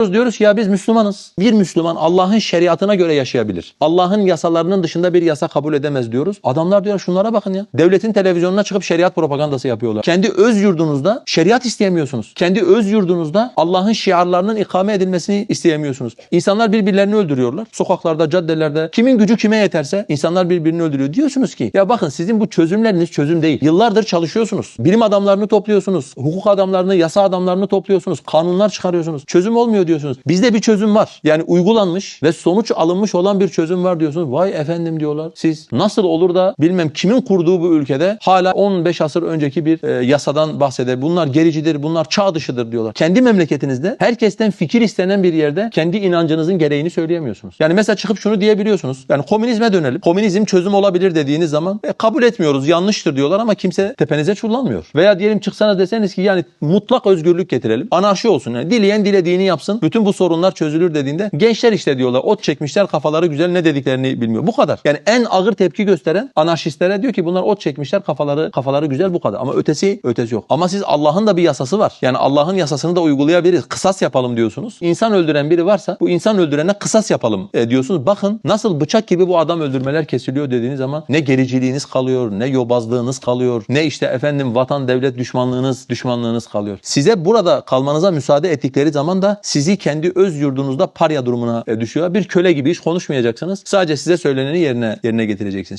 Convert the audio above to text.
Diyoruz ki ya biz Müslümanız. Bir Müslüman Allah'ın şeriatına göre yaşayabilir. Allah'ın yasalarının dışında bir yasa kabul edemez diyoruz. Adamlar diyor şunlara bakın ya. Devletin televizyonuna çıkıp şeriat propagandası yapıyorlar. Kendi öz yurdunuzda şeriat isteyemiyorsunuz. Kendi öz yurdunuzda Allah'ın şiarlarının ikame edilmesini isteyemiyorsunuz. İnsanlar birbirlerini öldürüyorlar. Sokaklarda, caddelerde. Kimin gücü kime yeterse insanlar birbirini öldürüyor. Diyorsunuz ki ya bakın sizin bu çözümleriniz çözüm değil. Yıllardır çalışıyorsunuz. Bilim adamlarını topluyorsunuz. Hukuk adamlarını, yasa adamlarını topluyorsunuz. Kanunlar çıkarıyorsunuz. Çözüm olmuyor diyorsunuz. Bizde bir çözüm var. Yani uygulanmış ve sonuç alınmış olan bir çözüm var diyorsunuz. Vay efendim diyorlar. Siz nasıl olur da bilmem kimin kurduğu bu ülkede hala 15 asır önceki bir e, yasadan bahseder. Bunlar gericidir, bunlar çağ dışıdır diyorlar. Kendi memleketinizde herkesten fikir istenen bir yerde kendi inancınızın gereğini söyleyemiyorsunuz. Yani mesela çıkıp şunu diyebiliyorsunuz. Yani komünizme dönelim. Komünizm çözüm olabilir dediğiniz zaman e, kabul etmiyoruz, yanlıştır diyorlar ama kimse tepenize çullanmıyor. Veya diyelim çıksanız deseniz ki yani mutlak özgürlük getirelim. Anarşi olsun. Yani dileyen dilediğini yapsın. Bütün bu sorunlar çözülür dediğinde gençler işte diyorlar. Ot çekmişler kafaları güzel ne dediklerini bilmiyor. Bu kadar. Yani en ağır tepki gösteren anarşistlere diyor ki bunlar ot çekmişler kafaları kafaları güzel bu kadar. Ama ötesi ötesi yok. Ama siz Allah'ın da bir yasası var. Yani Allah'ın yasasını da uygulayabiliriz. Kısas yapalım diyorsunuz. İnsan öldüren biri varsa bu insan öldürene kısas yapalım e, diyorsunuz. Bakın nasıl bıçak gibi bu adam öldürmeler kesiliyor dediğiniz zaman ne gericiliğiniz kalıyor, ne yobazlığınız kalıyor, ne işte efendim vatan devlet düşmanlığınız düşmanlığınız kalıyor. Size burada kalmanıza müsaade ettikleri zaman da sizi kendi öz yurdunuzda parya durumuna e, düşüyor. Bir köle gibi hiç konuşmayacaksınız. Sadece size söyleneni yerine yerine getireceksiniz.